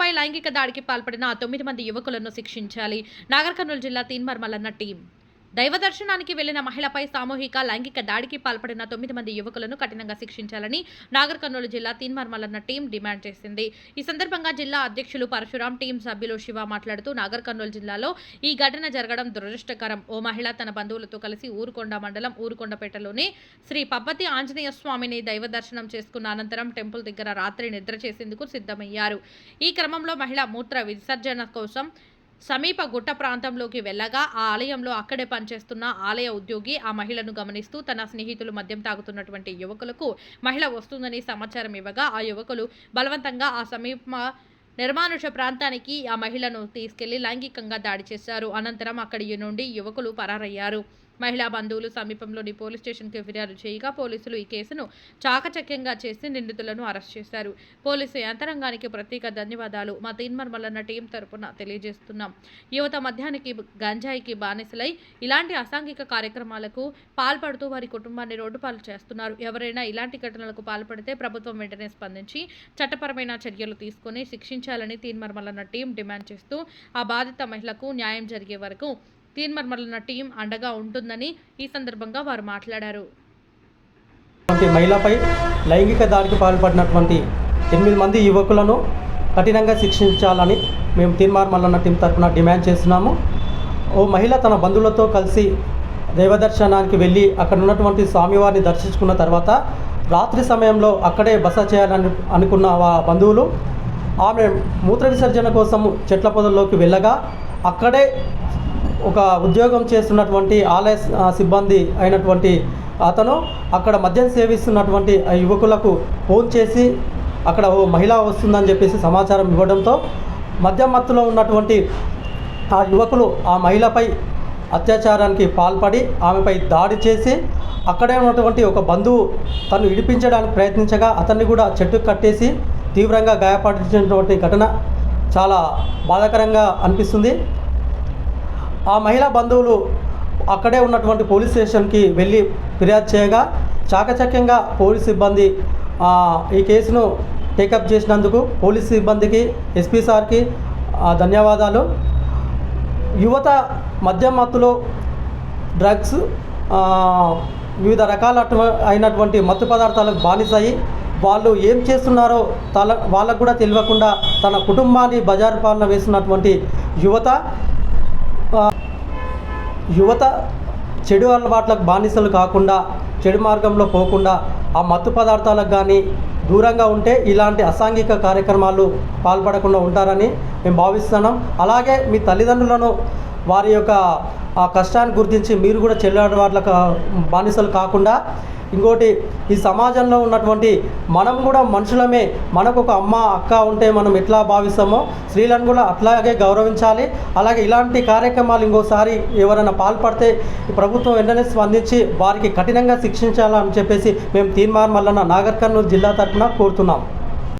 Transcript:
మహిళపై లైంగిక దాడికి పాల్పడిన తొమ్మిది మంది యువకులను శిక్షించాలి. నాగర్ కర్నూలు జిల్లా తీన్మర్మలన్న టీం. దైవ దర్శనానికి వెళ్ళిన మహిళపై సామూహిక లైంగిక దాడికి పాల్పడిన తొమ్మిది మంది యువకులను కఠినంగా శిక్షించాలని నాగర్ కర్నూలు జిల్లా తీన్మర్మలన్న టీం డిమాండ్ చేసింది. ఈ సందర్భంగా జిల్లా అధ్యక్షులు పరశురాం టీం సభ్యులు శివ మాట్లాడుతూ నాగర్ కర్నూలు జిల్లాలో ఈ ఘటన జరగడం దురదృష్టకరం. ఓ మహిళ తన బంధువులతో కలిసి ఊరుకొండ మండలం ఊరుకొండపేటలోని శ్రీ పబ్బతి ఆంజనేయ స్వామిని దైవ దర్శనం చేసుకున్న అనంతరం టెంపుల్ దగ్గర రాత్రి నిద్ర చేసేందుకు సిద్ధమయ్యారు. ఈ క్రమంలో మహిళ మూత్ర విసర్జన కోసం సమీప గుట్ట ప్రాంతంలోకి వెళ్ళగా ఆ ఆలయంలో అక్కడే పనిచేస్తున్న ఆలయ ఉద్యోగి ఆ మహిళను గమనిస్తూ తన స్నేహితులు మద్యం తాగుతున్నటువంటి యువకులకు మహిళ వస్తుందని సమాచారం ఇవ్వగా ఆ యువకులు బలవంతంగా ఆ సమీప నిర్మానుష ప్రాంతానికి ఆ మహిళను తీసుకెళ్ళి లైంగికంగా దాడి చేశారు. అనంతరం అక్కడి నుండి యువకులు పరారయ్యారు. మహిళా బంధువులు సమీపంలోని పోలీస్ స్టేషన్కి ఫిర్యాదు చేయగా పోలీసులు ఈ కేసును చాకచక్యంగా చేసి నిందితులను అరెస్ట్ చేశారు. పోలీసు యంత్రాంగానికి ప్రత్యేక ధన్యవాదాలు. మా తీన్మర్మలన్న టీం తరపున తెలియజేస్తున్నాం. యువత మధ్యానికి గంజాయికి బానిసలై ఇలాంటి అసాంఘిక కార్యక్రమాలకు పాల్పడుతూ వారి కుటుంబాన్ని రోడ్డుపాలు చేస్తున్నారు. ఎవరైనా ఇలాంటి ఘటనలకు పాల్పడితే ప్రభుత్వం వెంటనే స్పందించి చట్టపరమైన చర్యలు తీసుకుని శిక్షించాలని తీన్మర్మలన్న టీం డిమాండ్ చేస్తూ ఆ బాధిత మహిళకు న్యాయం జరిగే వరకు తీన్మర్ మల్లన్న టీం అండగా ఉంటుందని ఈ సందర్భంగా వారు మాట్లాడారు. మహిళపై లైంగిక దాడికి పాల్పడినటువంటి ఎనిమిది మంది యువకులను కఠినంగా శిక్షించాలని మేము తీర్మార్ మల్లన్న టీం తరఫున డిమాండ్ చేస్తున్నాము. ఓ మహిళ తన బంధువులతో కలిసి దైవదర్శనానికి వెళ్ళి అక్కడ ఉన్నటువంటి స్వామివారిని దర్శించుకున్న తర్వాత రాత్రి సమయంలో అక్కడే బస చేయాలని అనుకున్న ఆ బంధువులు ఆమె మూత్ర విసర్జన కోసం చెట్ల పొదల్లోకి వెళ్ళగా అక్కడే ఒక ఉద్యోగం చేస్తున్నటువంటి ఆలయ సిబ్బంది అయినటువంటి అతను అక్కడ మద్యం సేవిస్తున్నటువంటి ఆ యువకులకు ఫోన్ చేసి అక్కడ ఓ మహిళ వస్తుందని చెప్పేసి సమాచారం ఇవ్వడంతో మద్యం మత్తులో ఉన్నటువంటి ఆ యువకులు ఆ మహిళపై అత్యాచారానికి పాల్పడి ఆమెపై దాడి చేసి అక్కడే ఉన్నటువంటి ఒక బంధువు తను ఇడిపించడానికి ప్రయత్నించగా అతన్ని కూడా చెట్టుకు కట్టేసి తీవ్రంగా గాయపడినటువంటి ఘటన చాలా బాధాకరంగా అనిపిస్తుంది. ఆ మహిళా బంధువులు అక్కడే ఉన్నటువంటి పోలీస్ స్టేషన్కి వెళ్ళి ఫిర్యాదు చేయగా చాకచక్యంగా పోలీస్ సిబ్బంది ఈ కేసును టేకప్ చేసినందుకు పోలీస్ సిబ్బందికి ఎస్పీ సార్కి ధన్యవాదాలు. యువత మద్యం మత్తులో డ్రగ్స్ వివిధ రకాల అయినటువంటి మత్తు పదార్థాలకు బానిసాయి వాళ్ళు ఏం చేస్తున్నారో తల వాళ్ళకు కూడా తెలియకుండా తన కుటుంబాన్ని బజారు పాలన వేస్తున్నటువంటి యువత యువత చెడు అలవాట్లకు బానిసలు కాకుండా చెడు మార్గంలో పోకుండా ఆ మత్తు పదార్థాలకు కానీ దూరంగా ఉంటే ఇలాంటి అసాంఘిక కార్యక్రమాలు పాల్పడకుండా ఉంటారని మేము భావిస్తున్నాం. అలాగే మీ తల్లిదండ్రులను వారి యొక్క ఆ కష్టాన్ని గుర్తించి మీరు కూడా చెడు అలవాట్లకు బానిసలు కాకుండా ఇంకోటి ఈ సమాజంలో ఉన్నటువంటి మనం కూడా మనుషులమే. మనకు ఒక అమ్మ అక్క ఉంటే మనం ఎట్లా భావిస్తామో స్త్రీలను కూడా అట్లాగే గౌరవించాలి. అలాగే ఇలాంటి కార్యక్రమాలు ఇంకోసారి ఎవరైనా పాల్పడితే ప్రభుత్వం వెంటనే స్పందించి వారికి కఠినంగా శిక్షించాలని చెప్పేసి మేము తీర్మార్ మల్లన్న నాగర్కర్నూలు జిల్లా తరఫున కోరుతున్నాం.